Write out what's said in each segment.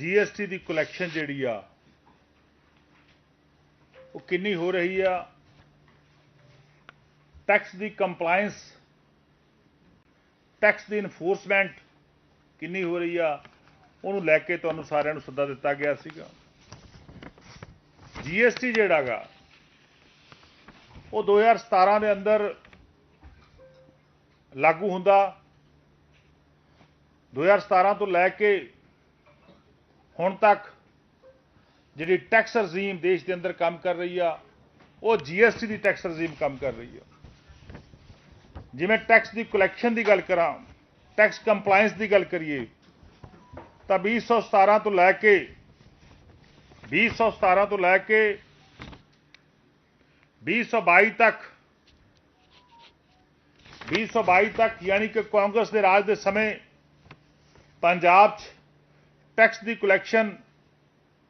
GST ਦੀ collection ਜਿਹੜੀ ਆ, ਉਹ ਕਿੰਨੀ ਹੋ ਰਹੀ ਆ? ਟੈਕਸ ਦੀ ਕੰਪਲਾਈਂਸ ਟੈਕਸ ਦੀ ਇਨਫੋਰਸਮੈਂਟ ਕਿੰਨੀ ਹੋ ਰਹੀ ਆ? ਉਹਨੂੰ ਲੈ ਕੇ ਤੁਹਾਨੂੰ ਸਾਰਿਆਂ ਨੂੰ ਸੱਦਾ ਦਿੱਤਾ ਗਿਆ ਸੀਗਾ। ਜੀਐਸਟੀ ਜਿਹੜਾਗਾ, ਉਹ 2017 ਦੇ ਅੰਦਰ ਲਾਗੂ ਹੁੰਦਾ। 2017 ਤੋਂ ਲੈ ਕੇ ਹੁਣ ਤੱਕ ਜਿਹੜੀ ਟੈਕਸ ਰਜੀਮ ਦੇਸ਼ ਦੇ ਅੰਦਰ ਕੰਮ ਕਰ ਰਹੀ ਆ, ਉਹ ਜੀਐਸਟੀ ਦੀ ਟੈਕਸ ਰਜੀਮ ਕੰਮ ਕਰ ਰਹੀ ਆ। ਜਿਵੇਂ ਟੈਕਸ ਦੀ ਕਲੈਕਸ਼ਨ ਦੀ ਗੱਲ ਕਰਾਂ, ਟੈਕਸ ਕੰਪਲਾਈਂਸ ਦੀ ਗੱਲ ਕਰੀਏ, ਤਾਂ 2017 ਤੋਂ ਲੈ ਕੇ 2017 ਤੋਂ ਲੈ ਕੇ 2022 ਤੱਕ 2022 ਤੱਕ ਯਾਨੀ ਕਿ ਕਾਂਗਰਸ ਦੇ ਰਾਜ ਦੇ ਸਮੇਂ ਪੰਜਾਬ 'ਚ ਟੈਕਸ ਦੀ ਕਲੈਕਸ਼ਨ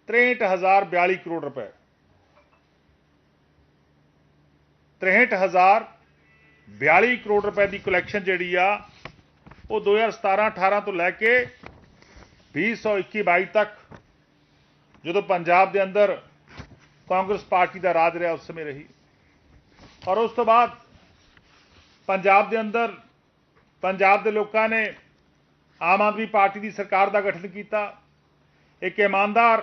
63042 ਕਰੋੜ ਰੁਪਏ। 63042 ਕਰੋੜ ਰੁਪਏ ਦੀ ਕਲੈਕਸ਼ਨ ਜਿਹੜੀ ਆ, ਉਹ 2017-18 ਤੋਂ ਲੈ ਕੇ 2021-22 ਤੱਕ, ਜਦੋਂ ਪੰਜਾਬ ਦੇ ਅੰਦਰ ਕਾਂਗਰਸ ਪਾਰਟੀ ਦਾ ਰਾਜ ਰਿਹਾ, ਉਸ ਸਮੇਂ ਰਹੀ। ਔਰ ਉਸ ਤੋਂ ਬਾਅਦ ਪੰਜਾਬ ਦੇ ਅੰਦਰ, ਪੰਜਾਬ ਦੇ ਲੋਕਾਂ ਨੇ ਆਮ ਆਦਮੀ ਪਾਰਟੀ ਦੀ ਸਰਕਾਰ ਦਾ ਗਠਨ ਕੀਤਾ। ਇੱਕ ਇਮਾਨਦਾਰ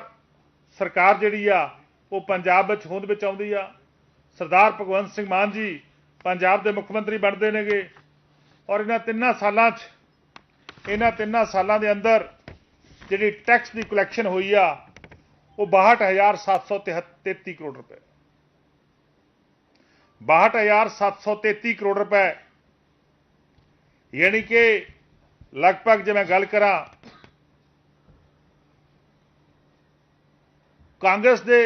ਸਰਕਾਰ ਜਿਹੜੀ ਆ, ਉਹ ਪੰਜਾਬ ਵਿੱਚ ਹੋਂਦ ਵਿੱਚ ਆਉਂਦੀ ਆ। ਸਰਦਾਰ ਭਗਵੰਤ ਸਿੰਘ ਮਾਨ ਜੀ ਪੰਜਾਬ ਦੇ ਮੁੱਖ ਮੰਤਰੀ ਬਣਦੇ ਨੇਗੇ ਔਰ ਇਹਨਾਂ ਤਿੰਨਾਂ ਸਾਲਾਂ 'ਚ, ਇਹਨਾਂ ਤਿੰਨਾਂ ਸਾਲਾਂ ਦੇ ਅੰਦਰ ਜਿਹੜੀ ਟੈਕਸ ਦੀ ਕਲੈਕਸ਼ਨ ਹੋਈ ਆ, ਉਹ 62733 ਕਰੋੜ ਰੁਪਏ। 62733 ਕਰੋੜ ਰੁਪਏ। ਯਾਨੀ ਕਿ ਲਗਭਗ ਜੇ ਮੈਂ ਗੱਲ ਕਰਾਂ ਕਾਂਗਰਸ ਦੇ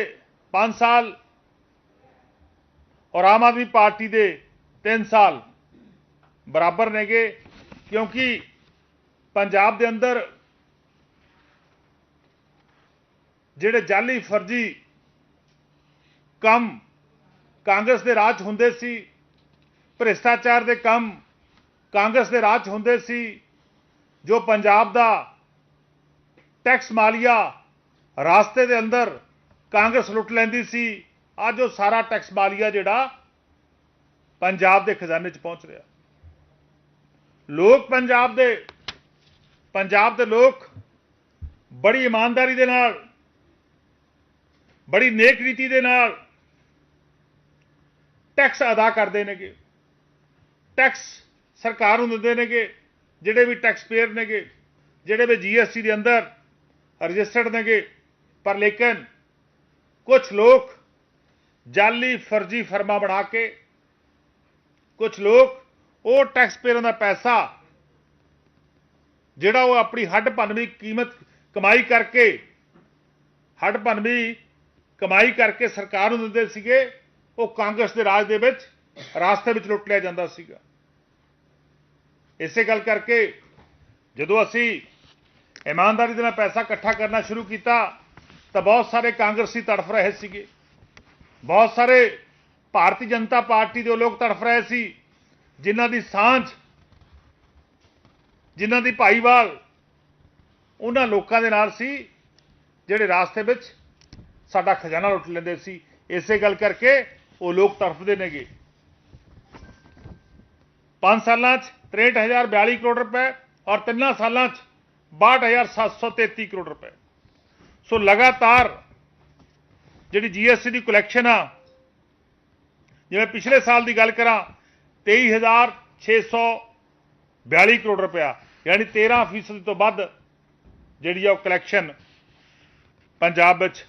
5 ਸਾਲ ਔਰ ਆਮ ਆਦਮੀ ਪਾਰਟੀ ਦੇ 3 ਸਾਲ ਬਰਾਬਰ ਨੇਗੇ, ਕਿਉਂਕਿ ਪੰਜਾਬ ਦੇ ਅੰਦਰ ਜਿਹੜੇ ਜਾਲੀ ਫਰਜ਼ੀ ਕੰਮ ਕਾਂਗਰਸ ਦੇ ਰਾਜ ਹੁੰਦੇ ਸੀ, ਭ੍ਰਿਸ਼ਟਾਚਾਰ ਦੇ ਕੰਮ ਕਾਂਗਰਸ ਦੇ ਰਾਜ ਹੁੰਦੇ ਸੀ, ਜੋ ਪੰਜਾਬ ਦਾ ਟੈਕਸ ਮਾਲੀਆ ਰਾਸਤੇ ਦੇ ਅੰਦਰ ਕਾਂਗਰਸ ਲੁੱਟ ਲੈਂਦੀ ਸੀ, ਅੱਜ ਉਹ ਸਾਰਾ ਟੈਕਸ ਮਾਲੀਆ ਜਿਹੜਾ ਪੰਜਾਬ ਦੇ ਖਜ਼ਾਨੇ 'ਚ ਪਹੁੰਚ ਰਿਹਾ। ਲੋਕ ਪੰਜਾਬ ਦੇ ਪੰਜਾਬ ਦੇ ਲੋਕ ਬੜੀ ਇਮਾਨਦਾਰੀ ਦੇ ਨਾਲ, ਬੜੀ ਨੇਕ ਰੀਤੀ ਦੇ ਨਾਲ ਟੈਕਸ ਅਦਾ ਕਰਦੇ ਨੇਗੇ। ਟੈਕਸ ਸਰਕਾਰ ਨੂੰ ਦਿੰਦੇ ਨੇਗੇ, ਜਿਹੜੇ ਵੀ ਟੈਕਸ ਪੇਅਰ ਨੇਗੇ, ਜਿਹੜੇ ਵੀ ਜੀਐਸਟੀ ਦੇ ਅੰਦਰ ਰਜਿਸਟਰਡ ਨੇਗੇ। ਪਰ ਲੇਕਿਨ ਕੁਝ ਲੋਕ ਜਾਲੀ ਫਰਜ਼ੀ ਫਰਮਾ ਬਣਾ ਕੇ ਕੁਝ ਲੋਕ ਉਹ ਟੈਕਸ ਪੇਅਰਾਂ ਦਾ ਪੈਸਾ ਜਿਹੜਾ ਉਹ ਆਪਣੀ ਹੱਡ ਭੰਨਵੀਂ ਕੀਮਤ ਕਮਾਈ ਕਰਕੇ, ਹੱਡ ਭੰਨਵੀਂ ਕਮਾਈ ਕਰਕੇ ਸਰਕਾਰ ਨੂੰ ਦਿੰਦੇ ਸੀਗੇ, ਉਹ ਕਾਂਗਰਸ ਦੇ ਰਾਜ ਦੇ ਵਿੱਚ, ਰਾਸਤੇ ਵਿੱਚ ਲੁੱਟ ਲਿਆ ਜਾਂਦਾ ਸੀਗਾ। ਇਸੇ ਗੱਲ ਕਰਕੇ ਜਦੋਂ ਅਸੀਂ ਇਮਾਨਦਾਰੀ ਦੇ ਨਾਲ ਪੈਸਾ ਇਕੱਠਾ ਕਰਨਾ ਸ਼ੁਰੂ ਕੀਤਾ ਤਾਂ ਬਹੁਤ ਸਾਰੇ ਕਾਂਗਰਸੀ ਤੜਫ ਰਹੇ ਸੀਗੇ। ਬਹੁਤ ਸਾਰੇ ਭਾਰਤੀ ਜਨਤਾ ਪਾਰਟੀ ਦੇ ਲੋਕ ਤੜਫ ਰਹੇ ਸੀ, ਜਿਨ੍ਹਾਂ ਦੀ ਸਾਂਝ, ਜਿਨ੍ਹਾਂ ਦੀ ਭਾਈਵਾਲ ਉਹਨਾਂ ਲੋਕਾਂ ਦੇ ਨਾਲ ਸੀ, ਜਿਹੜੇ ਰਾਸਤੇ ਵਿੱਚ ਸਾਡਾ ਖਜ਼ਾਨਾ ਲੁੱਟ ਲੈਂਦੇ ਸੀ। ਇਸੇ ਗੱਲ ਕਰਕੇ ਉਹ ਲੋਕ ਤੜਫਦੇ ਨੇਗੇ। 5 ਸਾਲਾਂ 'ਚ 63042 ਕਰੋੜ ਰੁਪਏ ਔਰ ਤਿੰਨਾਂ ਸਾਲਾਂ 'ਚ 62733 ਕਰੋੜ ਰੁਪਏ। ਸੋ ਲਗਾਤਾਰ ਜਿਹੜੀ ਜੀਐਸਟੀ ਦੀ ਕਲੈਕਸ਼ਨ ਆ, ਜਿਵੇਂ ਪਿਛਲੇ ਸਾਲ ਦੀ ਗੱਲ ਕਰਾਂ 23642 ਕਰੋੜ ਰੁਪਇਆ, ਯਾਨੀ 13% ਤੋਂ ਵੱਧ ਜਿਹੜੀ ਆ ਉਹ ਕਲੈਕਸ਼ਨ ਪੰਜਾਬ ਵਿੱਚ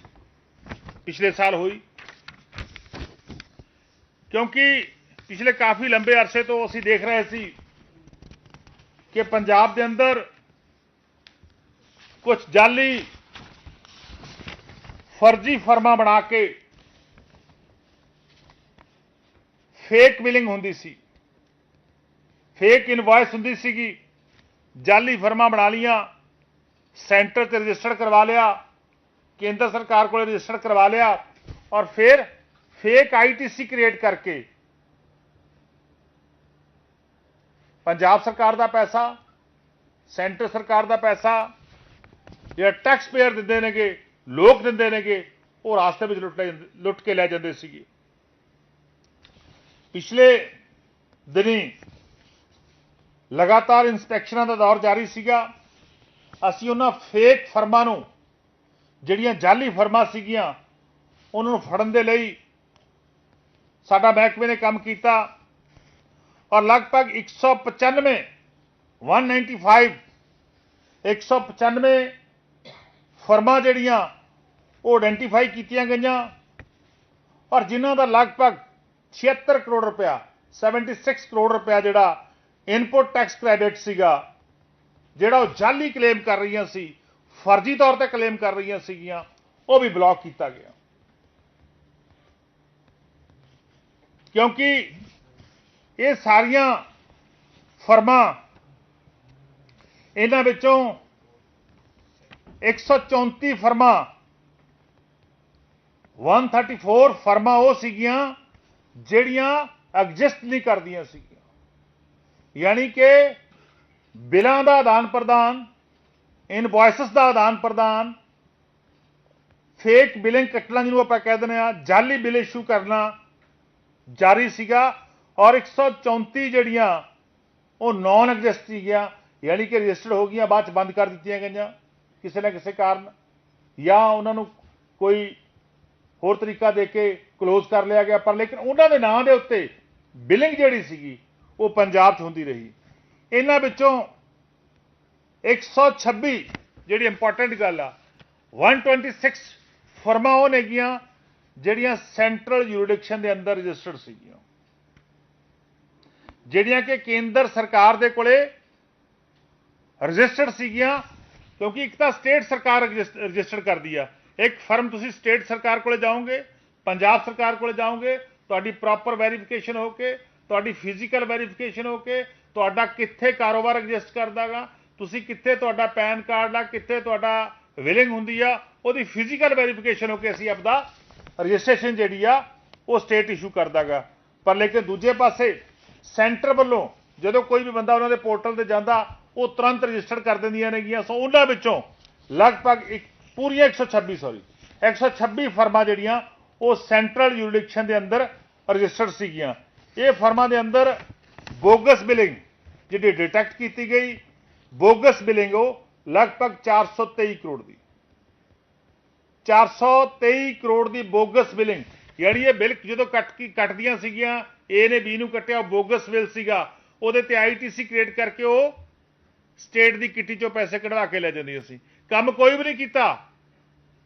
ਪਿਛਲੇ ਸਾਲ ਹੋਈ। ਕਿਉਂਕਿ ਪਿਛਲੇ ਕਾਫੀ ਲੰਬੇ ਅਰਸੇ ਤੋਂ ਅਸੀਂ ਦੇਖ ਰਹੇ ਸੀ ਕਿ ਪੰਜਾਬ ਦੇ ਅੰਦਰ ਕੁਝ ਜਾਲੀ ਫਰਜ਼ੀ ਫਰਮਾਂ ਬਣਾ ਕੇ ਫੇਕ ਬਿਲਿੰਗ ਹੁੰਦੀ ਸੀ। ਫੇਕ ਇਨਵੌਇਸ ਹੁੰਦੀ ਸੀਗੀ। ਜਾਲੀ ਫਰਮਾਂ ਬਣਾ ਲੀਆਂ ਸੈਂਟਰ ਤੇ ਰਜਿਸਟਰ ਕਰਵਾ ਲਿਆ। ਕੇਂਦਰ ਸਰਕਾਰ ਕੋਲ ਰਜਿਸਟਰ ਕਰਵਾ ਲਿਆ। ਔਰ ਫਿਰ ਫੇਕ ਆਈਟੀਸੀ ਕ੍ਰੀਏਟ ਕਰਕੇ ਪੰਜਾਬ ਸਰਕਾਰ ਦਾ ਪੈਸਾ, ਸੈਂਟਰ ਸਰਕਾਰ ਦਾ ਪੈਸਾ, ਜਿਹੜਾ ਟੈਕਸ ਪੇਅਰ ਦਿੰਦੇ ਨੇਗੇ ਲੋਕ ਦਿੰਦੇ ਨੇਗੇ, ਉਹ ਰਾਸਤੇ ਵਿੱਚ ਲੁੱਟ ਲੈ ਲੁੱਟ ਕੇ ਲੈ ਜਾਂਦੇ ਸੀਗੇ। ਪਿਛਲੇ ਦਿਨੀ ਲਗਾਤਾਰ ਇਨਸਪੈਕਸ਼ਨਾਂ ਦਾ ਦੌਰ ਜਾਰੀ ਸੀਗਾ। ਅਸੀਂ ਉਹਨਾਂ ਫੇਕ ਫਰਮਾਂ ਨੂੰ, ਜਿਹੜੀਆਂ ਜਾਲੀ ਫਰਮਾਂ ਸੀਗੀਆਂ, ਉਹਨਾਂ ਨੂੰ ਫੜਨ ਦੇ ਲਈ ਸਾਡਾ ਮਹਿਕਮੇ ਨੇ ਕੰਮ ਕੀਤਾ ਔਰ ਲਗਭਗ 195 195 195 ਫਰਮਾਂ ਜਿਹੜੀਆਂ ਉਹ ਆਇਡੈਂਟੀਫਾਈ ਕੀਤੀਆਂ ਗਈਆਂ ਔਰ ਜਿਨ੍ਹਾਂ ਦਾ ਲਗਭਗ 76 ਕਰੋੜ ਰੁਪਇਆ 76 ਕਰੋੜ ਰੁਪਇਆ ਜਿਹੜਾ ਇਨਪੁਟ ਟੈਕਸ ਕ੍ਰੈਡਿਟ ਸੀਗਾ, ਜਿਹੜਾ ਉਹ ਜਾਲੀ ਕਲੇਮ ਕਰ ਰਹੀਆਂ ਸੀ, ਫਰਜ਼ੀ ਤੌਰ ਤੇ ਕਲੇਮ ਕਰ ਰਹੀਆਂ ਸੀਗੀਆਂ, ਉਹ ਵੀ ਬਲੌਕ ਕੀਤਾ ਗਿਆ। ਕਿਉਂਕਿ ਇਹ ਸਾਰੀਆਂ ਫਰਮਾਂ ਇਹਨਾਂ ਵਿੱਚੋਂ 134 ਫਰਮਾਂ। 134 ਫਰਮਾਂ ਉਹ ਸੀਗੀਆਂ ਜਿਹੜੀਆਂ ਐਗਜ਼ਿਸਟ ਨਹੀਂ ਕਰਦੀਆਂ ਸੀਗੀਆਂ। ਯਾਨੀ ਕਿ ਬਿਲਾਂ ਦਾ ਆਦਾਨ ਪ੍ਰਦਾਨ, ਇਨਵੌਇਸਸ ਦਾ ਆਦਾਨ ਪ੍ਰਦਾਨ, ਫੇਕ ਬਿਲਿੰਗ ਕੱਟਣਾ ਜਿਹਨੂੰ ਆਪਾਂ ਕਹਿ ਦਿੰਦੇ ਆ ਜਾਲੀ ਬਿਲ ਇਸ਼ੂ ਕਰਨਾ ਜਾਰੀ ਸੀਗਾ ਔਰ 134 ਜਿਹੜੀਆਂ ਉਹ ਨਾਨ ਐਗਜ਼ਿਸਟ ਸੀਗੀਆਂ, ਯਾਨੀ ਕਿ ਰਜਿਸਟਰਡ ਹੋ ਗਈਆਂ, ਬਾਅਦ ਚ ਬੰਦ ਕਰ ਦਿੱਤੀਆਂ ਗਈਆਂ। ਕਿਸੇ ਨਾ ਕਿਸੇ ਕਾਰਨ ਜਾਂ ਉਹਨਾਂ ਨੂੰ ਕੋਈ ਹੋਰ ਤਰੀਕਾ ਦੇ ਕੇ ক্লোਜ਼ ਕਰ ਲਿਆ ਗਿਆ, ਪਰ ਲੇਕਿਨ ਉਹਨਾਂ ਦੇ ਨਾਂ ਦੇ ਉੱਤੇ ਬਿਲਿੰਗ ਜਿਹੜੀ ਸੀਗੀ, ਉਹ ਪੰਜਾਬ 'ਚ ਹੁੰਦੀ ਰਹੀ। ਇਹਨਾਂ ਵਿੱਚੋਂ 126 ਜਿਹੜੀ ਇੰਪੋਰਟੈਂਟ ਗੱਲ ਆ 126 ਫਰਮਾਂ ਉਹ ਨੇਗੀਆਂ ਜਿਹੜੀਆਂ ਸੈਂਟਰਲ ਜੁਰਿਡਿਕਸ਼ਨ ਦੇ ਅੰਦਰ ਰਜਿਸਟਰਡ ਸੀਗੀਆਂ। ਜਿਹੜੀਆਂ ਕਿ ਕੇਂਦਰ ਸਰਕਾਰ ਦੇ ਕੋਲੇ ਰਜਿਸਟਰਡ ਸੀਗੀਆਂ ਕਿਉਂਕਿ ਇੱਕ ਤਾਂ ਸਟੇਟ ਸਰਕਾਰ ਰਜਿਸਟਰ ਕਰਦੀ ਆ। ਇੱਕ ਫਰਮ ਤੁਸੀਂ ਸਟੇਟ ਸਰਕਾਰ ਕੋਲੇ ਜਾਓਗੇ, ਪੰਜਾਬ ਸਰਕਾਰ ਕੋਲੇ ਜਾਓਗੇ, ਤੁਹਾਡੀ ਪ੍ਰੋਪਰ ਵੈਰੀਫਿਕੇਸ਼ਨ ਹੋ ਕੇ, ਤੁਹਾਡੀ ਫਿਜ਼ੀਕਲ ਵੈਰੀਫਿਕੇਸ਼ਨ ਹੋ ਕੇ, ਤੁਹਾਡਾ ਕਿੱਥੇ ਕਾਰੋਬਾਰ ਐਗਜ਼ਿਸਟ ਕਰਦਾਗਾ, ਤੁਸੀਂ ਕਿੱਥੇ ਤੁਹਾਡਾ ਪੈਨ ਕਾਰਡ ਆ, ਕਿੱਥੇ ਤੁਹਾਡਾ ਵਿਲਿੰਗ ਹੁੰਦੀ ਆ, ਉਹਦੀ ਫਿਜ਼ੀਕਲ ਵੈਰੀਫਿਕੇਸ਼ਨ ਹੋ ਕੇ ਅਸੀਂ ਆਪਦਾ ਰਜਿਸਟ੍ਰੇਸ਼ਨ ਜਿਹੜੀ ਆ, ਉਹ ਸਟੇਟ ਇਸ਼ੂ ਕਰਦਾਗਾ। ਪਰ ਲੇਕਿਨ ਦੂਜੇ ਪਾਸੇ, ਸੈਂਟਰ ਵੱਲੋਂ ਜਦੋਂ ਕੋਈ ਵੀ ਬੰਦਾ ਉਹਨਾਂ ਦੇ ਪੋਰਟਲ ਤੇ ਜਾਂਦਾ ਉਹ ਤੁਰੰਤ ਰਜਿਸਟਰ ਕਰ ਦਿੰਦੀਆਂ ਨੇਗੀਆਂ। ਸੋ ਉਹਨਾਂ ਵਿੱਚੋਂ ਲਗਭਗ ਇੱਕ ਪੂਰੀਆਂ 126 ਸੌਰੀ 126 ਫਰਮਾਂ ਜਿਹੜੀਆਂ ਉਹ ਸੈਂਟਰਲ ਜੁਰਿਡਿਕਸ਼ਨ ਦੇ ਅੰਦਰ ਰਜਿਸਟਰਡ ਸੀਗੀਆਂ। ਇਹ ਫਰਮਾਂ ਦੇ ਅੰਦਰ ਬੋਗਸ ਬਿਲਿੰਗ ਜਿਹੜੀ ਡਿਟੈਕਟ ਕੀਤੀ ਗਈ, ਬੋਗਸ ਬਿਲਿੰਗ ਉਹ ਲਗਭਗ 423 ਕਰੋੜ ਦੀ। 423 ਕਰੋੜ ਦੀ ਬੋਗਸ ਬਿਲਿੰਗ ਜਿਹੜੀ ਇਹ ਬਿਲ ਜਦੋਂ ਕੱਟ ਕੀ ਕੱਟਦੀਆਂ ਸੀਗੀਆਂ ਏ ਨੇ ਬੀ ਨੂੰ ਕੱਟਿਆ, ਉਹ ਬੋਗਸ ਬਿਲ ਸੀਗਾ। ਉਹਦੇ ਤੇ ਆਈਟੀਸੀ ਕ੍ਰੀਏਟ ਕਰਕੇ ਉਹ ਸਟੇਟ ਦੀ ਕਿੱਟੀ ਚੋਂ ਪੈਸੇ ਕਢਵਾ ਕੇ ਲੈ ਜਾਂਦੀਆਂ ਸੀ ਕੰਮ ਕੋਈ ਵੀ ਨਹੀਂ ਕੀਤਾ।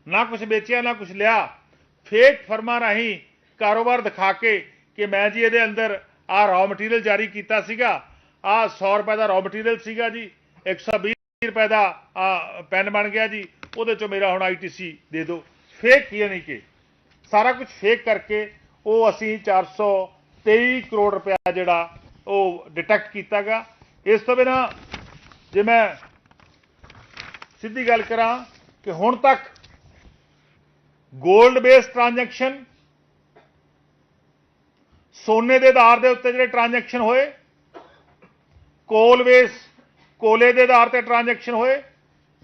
ਨਾ ਕੁਝ ਵੇਚਿਆ, ਨਾ ਕੁਝ ਲਿਆ। ਫੇਕ ਫਰਮਾਂ ਰਾਹੀਂ ਕਾਰੋਬਾਰ ਦਿਖਾ ਕੇ ਕਿ ਮੈਂ ਜੀ ਇਹਦੇ ਅੰਦਰ ਆ ਰॉ ਮਟੀਰੀਅਲ ਜਾਰੀ ਕੀਤਾ ਸੀਗਾ। ਆ 100 ਰੁਪਏ ਦਾ ਰॉ ਮਟੀਰੀਅਲ ਸੀਗਾ ਜੀ। 120 ਰੁਪਏ ਦਾ ਆ ਪੈਨ ਬਣ ਗਿਆ ਜੀ। ਉਹਦੇ ਚੋਂ ਮੇਰਾ ਹੁਣ ਆਈਟੀਸੀ ਦੇ ਦਿਓ। ਫੇਕ ਯਾਨੀ ਕਿ ਸਾਰਾ ਕੁਝ ਫੇਕ ਕਰਕੇ ਉਹ ਅਸੀਂ 423 ਕਰੋੜ ਰੁਪਇਆ ਜਿਹੜਾ ਉਹ ਡਿਟੈਕਟ ਕੀਤਾਗਾ। ਇਸ ਤੋਂ ਬਿਨਾ ਜੇ ਮੈਂ ਸਿੱਧੀ ਗੱਲ ਕਰਾਂ ਕਿ ਹੁਣ ਤੱਕ 골ਡ ਬੇਸ ਟ੍ਰਾਂਜੈਕਸ਼ਨ ਸੋਨੇ ਦੇ ਆਧਾਰ ਦੇ ਉੱਤੇ ਜਿਹੜੇ ਟ੍ਰਾਂਜੈਕਸ਼ਨ ਹੋਏ, ਕੋਲ ਬੇਸ ਕੋਲੇ ਦੇ ਆਧਾਰ ਤੇ ਟ੍ਰਾਂਜੈਕਸ਼ਨ ਹੋਏ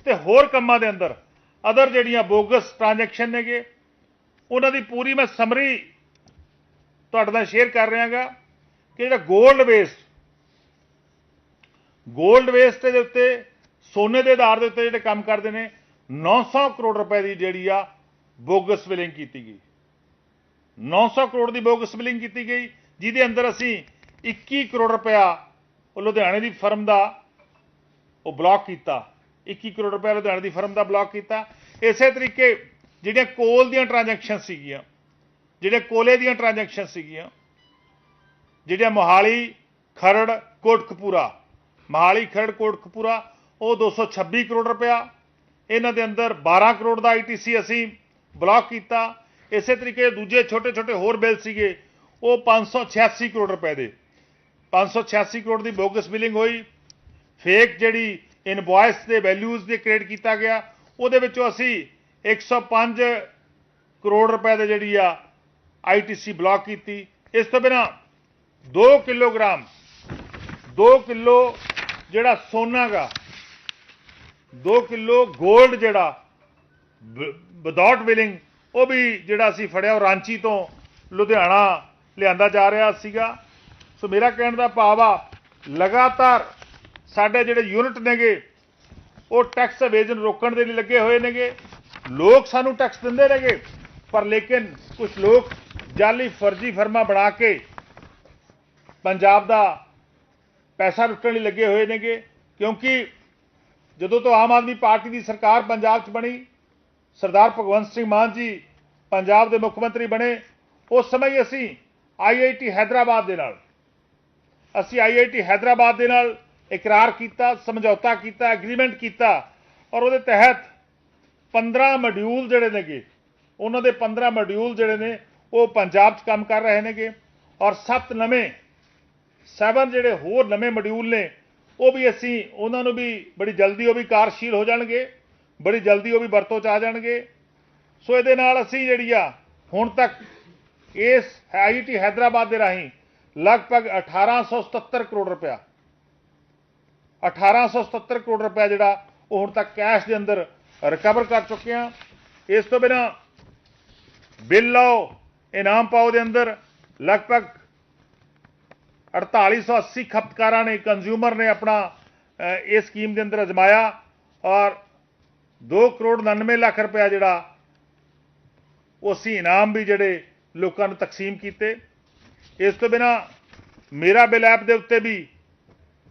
ਤੇ ਹੋਰ ਕੰਮਾਂ ਦੇ ਅੰਦਰ ਅਦਰ ਜਿਹੜੀਆਂ ਬੋਗਸ ਟ੍ਰਾਂਜੈਕਸ਼ਨ ਨੇਗੇ, ਉਹਨਾਂ ਦੀ ਪੂਰੀ ਮੈਂ ਸਮਰੀ ਤੁਹਾਡੇ ਨਾਲ ਸ਼ੇਅਰ ਕਰ ਰਿਹਾਗਾ ਕਿ ਜਿਹੜਾ 골ਡ ਬੇਸ 골ਡ ਵੇਸਟ ਦੇ ਉੱਤੇ, ਸੋਨੇ ਦੇ ਆਧਾਰ ਦੇ ਉੱਤੇ ਜਿਹੜੇ ਕੰਮ ਕਰਦੇ ਨੇ 900 ਕਰੋੜ ਰੁਪਏ ਦੀ ਜਿਹੜੀ ਆ ਬੋਗਸ ਬਿਲਿੰਗ ਕੀਤੀ ਗਈ। 900 ਕਰੋੜ ਦੀ ਬੋਗਸ ਬਿਲਿੰਗ ਕੀਤੀ ਗਈ, ਜਿਹਦੇ ਅੰਦਰ ਅਸੀਂ 21 ਕਰੋੜ ਰੁਪਇਆ ਉਹ ਲੁਧਿਆਣੇ ਦੀ ਫਰਮ ਦਾ ਉਹ ਬਲੌਕ ਕੀਤਾ। 21 ਕਰੋੜ ਰੁਪਏ ਲੁਧਿਆਣੇ ਦੀ ਫਰਮ ਦਾ ਬਲੌਕ ਕੀਤਾ। ਇਸੇ ਤਰੀਕੇ ਜਿਹੜੀਆਂ ਕੋਲ ਦੀਆਂ ਟ੍ਰਾਂਜੈਕਸ਼ਨ ਸੀਗੀਆਂ, ਜਿਹੜੇ ਕੋਲੇ ਦੀਆਂ ਟ੍ਰਾਂਜੈਕਸ਼ਨ ਸੀਗੀਆਂ, ਜਿਹੜੀਆਂ ਮੋਹਾਲੀ, ਖਰੜ, ਕੋਟਕਪੂਰਾ ਮੋਹਾਲੀ ਖਰੜ ਕੋਟਕਪੂਰਾ, ਉਹ 226 ਕਰੋੜ ਰੁਪਇਆ। ਇਹਨਾਂ ਦੇ ਅੰਦਰ 12 ਕਰੋੜ ਦਾ ਆਈਟੀਸੀ ਅਸੀਂ ਬਲੌਕ ਕੀਤਾ। ਇਸੇ ਤਰੀਕੇ ਦੂਜੇ ਛੋਟੇ ਛੋਟੇ ਹੋਰ ਬਿੱਲ ਸੀਗੇ, ਉਹ 586 ਕਰੋੜ ਰੁਪਏ ਦੇ। 586 ਕਰੋੜ ਦੀ ਬੋਗਸ ਬਿਲਿੰਗ ਹੋਈ। ਫੇਕ ਜਿਹੜੀ ਇਨਵੌਇਸ ਦੇ ਵੈਲਿਊਜ਼ ਦੇ ਕ੍ਰੀਏਟ ਕੀਤਾ ਗਿਆ, ਉਹਦੇ ਵਿੱਚੋਂ ਅਸੀਂ 105 ਕਰੋੜ ਰੁਪਏ ਦੇ ਜਿਹੜੀ ਆ ਆਈਟੀਸੀ ਬਲੌਕ ਕੀਤੀ। ਇਸ ਤੋਂ ਬਿਨਾ 2 ਕਿਲੋਗ੍ਰਾਮ 2 ਕਿਲੋ ਜਿਹੜਾ ਸੋਨਾ ਗਾ 2 ਕਿਲੋ 골ਡ ਜਿਹੜਾ ਵਿਦਆਊਟ ਵਿਲਿੰਗ ਉਹ ਵੀ ਜਿਹੜਾ ਅਸੀਂ ਫੜਿਆ, ਉਹ ਰਾਂਚੀ ਤੋਂ ਲੁਧਿਆਣਾ ਲਿਆਂਦਾ ਜਾ ਰਿਹਾ ਸੀਗਾ। ਸੋ ਮੇਰਾ ਕਹਿਣ ਦਾ ਭਾਵ ਆ, ਲਗਾਤਾਰ ਸਾਡੇ ਜਿਹੜੇ ਯੂਨਿਟ ਨੇਗੇ, ਉਹ ਟੈਕਸ evasion ਰੋਕਣ ਦੇ ਲਈ ਲੱਗੇ ਹੋਏ ਨੇਗੇ। ਲੋਕ ਸਾਨੂੰ ਟੈਕਸ ਦਿੰਦੇ ਨੇਗੇ, ਪਰ ਲੇਕਿਨ ਕੁਝ ਲੋਕ ਜਾਲੀ ਫਰਜ਼ੀ ਫਰਮਾ ਬਣਾ ਕੇ ਪੰਜਾਬ ਦਾ ਪੈਸਾ ਲੁੱਟਣ ਲਈ ਲੱਗੇ ਹੋਏ ਨੇਗੇ, ਕਿਉਂਕਿ ਜਦੋਂ ਤੋਂ ਆਮ ਆਦਮੀ ਪਾਰਟੀ ਦੀ ਸਰਕਾਰ ਪੰਜਾਬ 'ਚ ਬਣੀ, ਸਰਦਾਰ ਭਗਵੰਤ ਸਿੰਘ ਮਾਨ ਜੀ ਪੰਜਾਬ ਦੇ ਮੁੱਖ ਮੰਤਰੀ ਬਣੇ, ਉਸ ਸਮੇਂ ਅਸੀਂ ਆਈਆਈਟੀ ਹైదరాబాద్ ਦੇ ਨਾਲ, ਅਸੀਂ ਆਈਆਈਟੀ ਹైదరాబాద్ ਦੇ ਨਾਲ ਇਕਰਾਰ ਕੀਤਾ, ਸਮਝੌਤਾ ਕੀਤਾ, ਐਗਰੀਮੈਂਟ ਕੀਤਾ ਔਰ ਉਹਦੇ ਤਹਿਤ 15 ਮੋਡਿਊਲ ਜਿਹੜੇ ਨੇਗੇ, ਉਹਨਾਂ ਦੇ 15 ਮੋਡਿਊਲ ਜਿਹੜੇ ਨੇ, ਉਹ ਪੰਜਾਬ 'ਚ ਕੰਮ ਕਰ ਰਹੇ ਨੇਗੇ ਔਰ 7 ਨਵੇਂ ਸੈਵਨ ਜਿਹੜੇ ਹੋਰ ਨਵੇਂ ਮੋਡਿਊਲ ਨੇ, ਉਹ ਵੀ ਅਸੀਂ ਉਹਨਾਂ ਨੂੰ ਵੀ ਬੜੀ ਜਲਦੀ ਉਹ ਵੀ ਕਾਰਸ਼ੀਲ ਹੋ ਜਾਣਗੇ, ਬੜੀ ਜਲਦੀ ਉਹ ਵੀ ਵਰਤੋਂ ਚ ਆ ਜਾਣਗੇ। ਸੋ ਇਹਦੇ ਨਾਲ ਅਸੀਂ ਜਿਹੜੀ ਆ, ਹੁਣ ਤੱਕ ਇਸ ਆਈਟੀ ਹైదరాబాద్ ਦੇ ਰਾਹੀਂ ਲਗਭਗ 1877 ਕਰੋੜ ਰੁਪਇਆ 1877 ਕਰੋੜ ਰੁਪਇਆ ਜਿਹੜਾ ਉਹ ਹੁਣ ਤੱਕ ਕੈਸ਼ ਦੇ ਅੰਦਰ ਰਿਕਵਰ ਕਰ ਚੁੱਕੇ ਆ ਇਸ ਤੋਂ ਬਿਨਾ ਬਿੱਲ ਲਾਓ, ਇਨਾਮ ਪਾਓ ਦੇ ਅੰਦਰ ਲਗਭਗ 4880 ਖਪਤਕਾਰਾਂ ਨੇ ਕੰਜ਼ਿਊਮਰ ਨੇ ਆਪਣਾ ਅ, ਇਸ ਸਕੀਮ ਦੇ ਅੰਦਰ ਅਜਮਾਇਆ ਔਰ 2 ਕਰੋੜ 99 ਲੱਖ ਰੁਪਇਆ ਜਿਹੜਾ ਉਹ ਅਸੀਂ ਇਨਾਮ ਵੀ ਜਿਹੜੇ ਲੋਕਾਂ ਨੂੰ ਤਕਸੀਮ ਕੀਤੇ। ਇਸ ਤੋਂ ਬਿਨਾ ਮੇਰਾ ਬਿੱਲ ਐਪ ਦੇ ਉੱਤੇ ਵੀ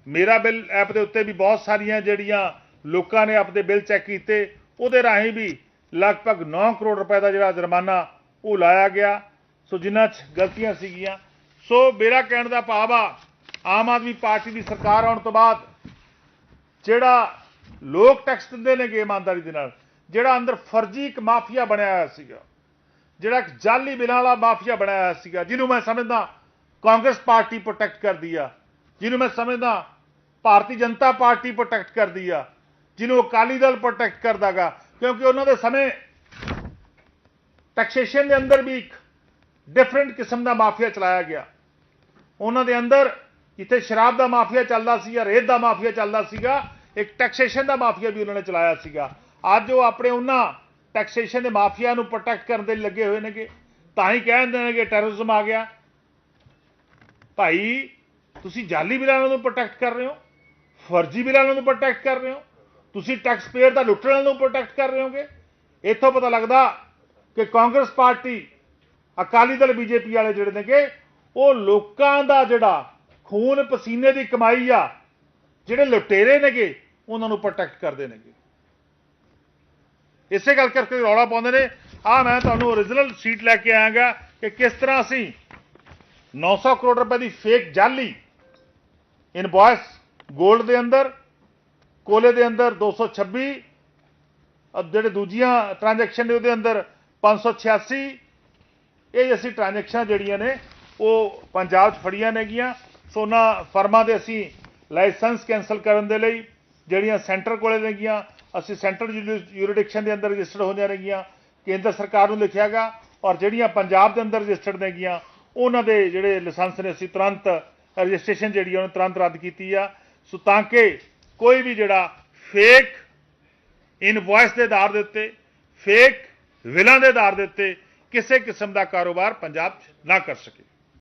ਮੇਰਾ ਬਿੱਲ ਐਪ ਦੇ ਉੱਤੇ ਵੀ ਬਹੁਤ ਸਾਰੀਆਂ ਜਿਹੜੀਆਂ ਲੋਕਾਂ ਨੇ ਆਪਦੇ ਬਿੱਲ ਚੈੱਕ ਕੀਤੇ ਉਹਦੇ ਰਾਹੀਂ ਵੀ ਲਗਭਗ 9 ਕਰੋੜ ਰੁਪਏ ਦਾ ਜਿਹੜਾ ਜੁਰਮਾਨਾ ਉਹ ਲਾਇਆ ਗਿਆ। ਸੋ ਜਿਨ੍ਹਾਂ 'ਚ ਗਲਤੀਆਂ ਸੀਗੀਆਂ ਸੋ ਮੇਰਾ ਕਹਿਣ ਦਾ ਭਾਵ ਆ, ਆਮ ਆਦਮੀ ਪਾਰਟੀ ਦੀ ਸਰਕਾਰ ਆਉਣ ਤੋਂ ਬਾਅਦ ਜਿਹੜਾ ਲੋਕ ਟੈਕਸ ਦਿੰਦੇ ਨੇਗੇ ਇਮਾਨਦਾਰੀ ਦੇ ਨਾਲ, ਜਿਹੜਾ ਅੰਦਰ ਫਰਜ਼ੀ ਇੱਕ ਮਾਫੀਆ ਬਣਿਆ ਹੋਇਆ ਸੀਗਾ, ਜਿਹੜਾ ਇੱਕ ਜਾਲੀ ਬਿਨਾਂ ਵਾਲਾ ਮਾਫੀਆ ਬਣਾਇਆ ਹੋਇਆ ਸੀਗਾ, ਜਿਹਨੂੰ ਮੈਂ ਸਮਝਦਾ ਕਾਂਗਰਸ ਪਾਰਟੀ ਪ੍ਰੋਟੈਕਟ ਕਰਦੀ ਆ, ਜਿਹਨੂੰ ਮੈਂ ਸਮਝਦਾ ਭਾਰਤੀ ਜਨਤਾ ਪਾਰਟੀ ਪ੍ਰੋਟੈਕਟ ਕਰਦੀ ਆ, ਜਿਹਨੂੰ ਅਕਾਲੀ ਦਲ ਪ੍ਰੋਟੈਕਟ ਕਰਦਾਗਾ, ਕਿਉਂਕਿ ਉਹਨਾਂ ਦੇ ਸਮੇਂ ਟੈਕਸੇਸ਼ਨ ਦੇ ਅੰਦਰ ਵੀ ਇੱਕ ਡਿਫਰੈਂਟ ਕਿਸਮ ਦਾ ਮਾਫੀਆ ਚਲਾਇਆ ਗਿਆ। ਉਹਨਾਂ ਦੇ ਅੰਦਰ ਜਿੱਥੇ ਸ਼ਰਾਬ ਦਾ ਮਾਫੀਆ ਚੱਲਦਾ ਸੀ ਜਾਂ ਰੇਤ ਦਾ ਮਾਫੀਆ ਚੱਲਦਾ ਸੀਗਾ, ਇੱਕ ਟੈਕਸੇਸ਼ਨ ਦਾ ਮਾਫੀਆ ਵੀ ਉਹਨਾਂ ਨੇ ਚਲਾਇਆ ਸੀਗਾ। ਅੱਜ ਉਹ ਆਪਣੇ ਉਹਨਾਂ ਟੈਕਸੇਸ਼ਨ ਦੇ ਮਾਫੀਆ ਨੂੰ ਪ੍ਰੋਟੈਕਟ ਕਰਨ ਦੇ ਲੱਗੇ ਹੋਏ ਨੇਗੇ। ਤਾਂ ਹੀ ਕਹਿੰਦੇ ਨੇ ਕਿ ਟੈਰਰਿਜ਼ਮ ਆ ਗਿਆ। ਭਾਈ, ਤੁਸੀਂ ਜਾਲੀ ਬਿਲਾਂ ਨੂੰ ਪ੍ਰੋਟੈਕਟ ਕਰ ਰਹੇ ਹੋ, ਫਰਜ਼ੀ ਬਿਲਾਂ ਨੂੰ ਪ੍ਰੋਟੈਕਟ ਕਰ ਰਹੇ ਹੋ, ਤੁਸੀਂ ਟੈਕਸ ਪੇਅਰ ਦਾ ਲੁੱਟਣ ਨੂੰ ਪ੍ਰੋਟੈਕਟ ਕਰ ਰਹੇ ਹੋਗੇ। ਇੱਥੋਂ ਪਤਾ ਲੱਗਦਾ ਕਿ ਕਾਂਗਰਸ ਪਾਰਟੀ, ਅਕਾਲੀ ਦਲ, ਬੀਜੇਪੀ ਵਾਲੇ ਜਿਹੜੇ ਨੇਗੇ ਉਹ ਲੋਕਾਂ ਦਾ ਜਿਹੜਾ ਖੂਨ ਪਸੀਨੇ ਦੀ ਕਮਾਈ ਆ, ਜਿਹੜੇ ਲੁਟੇਰੇ ਨੇਗੇ, ਉਹਨਾਂ ਨੂੰ ਪ੍ਰੋਟੈਕਟ ਕਰਦੇ ਨੇਗੇ। ਇਸੇ ਗੱਲ ਕਰਕੇ ਰੌਲਾ ਪਾਉਂਦੇ ਨੇ ਆ ਮੈਂ ਤੁਹਾਨੂੰ ਓਰੀਜਨਲ ਸ਼ੀਟ ਲੈ ਕੇ ਆਇਆਗਾ ਕਿ ਕਿਸ ਤਰ੍ਹਾਂ ਅਸੀਂ 900 ਕਰੋੜ ਰੁਪਏ ਦੀ ਫੇਕ ਜਾਲੀ ਇਨਵੌਇਸ 골ਡ ਦੇ ਅੰਦਰ, ਕੋਲੇ ਦੇ ਅੰਦਰ 226 ਅਹ ਜਿਹੜੇ ਦੂਜੀਆਂ ਟ੍ਰਾਂਜੈਕਸ਼ਨ ਨੇ ਉਹਦੇ ਅੰਦਰ 586 ਇਹ ਅਸੀਂ ਟ੍ਰਾਂਜੈਕਸ਼ਨ ਜਿਹੜੀਆਂ ਨੇ ਉਹ ਪੰਜਾਬ 'ਚ ਫੜੀਆਂ ਨੇਗੀਆਂ ਸੋ ਉਹਨਾਂ ਫਰਮਾਂ ਦੇ ਅਸੀਂ ਲਾਇਸੈਂਸ ਕੈਨਸਲ ਕਰਨ ਦੇ ਲਈ ਜਿਹੜੀਆਂ ਸੈਂਟਰ ਕੋਲੇ ਨੇਗੀਆਂ ਅਸੀਂ ਸੈਂਟਰਲ ਯੂਰਿਡਿਕਸ਼ਨ ਦੇ ਅੰਦਰ ਰਜਿਸਟਰਡ ਹੋਈਆਂ ਨੇਗੀਆਂ ਕੇਂਦਰ ਸਰਕਾਰ ਨੂੰ ਲਿਖਿਆਗਾ ਔਰ ਜਿਹੜੀਆਂ ਪੰਜਾਬ ਦੇ ਅੰਦਰ ਰਜਿਸਟਰਡ ਨੇਗੀਆਂ ਉਹਨਾਂ ਦੇ ਜਿਹੜੇ ਲਾਇਸੈਂਸ ਨੇ ਅਸੀਂ ਤੁਰੰਤ ਰਜਿਸਟ੍ਰੇਸ਼ਨ ਜਿਹੜੀ ਆ ਉਹਨੂੰ ਤੁਰੰਤ ਰੱਦ ਕੀਤੀ ਆ। ਸੋ ਤਾਂ ਕਿ ਕੋਈ ਵੀ ਜਿਹੜਾ ਫੇਕ ਇਨਵੌਇਸ ਦੇ ਆਧਾਰ ਦੇ ਉੱਤੇ ਫੇਕ ਵਿਲਾਂ ਦੇ ਆਧਾਰ ਦੇ ਉੱਤੇ ਕਿਸੇ ਕਿਸਮ ਦਾ ਕਾਰੋਬਾਰ ਪੰਜਾਬ 'ਚ ਨਾ ਕਰ ਸਕੇ।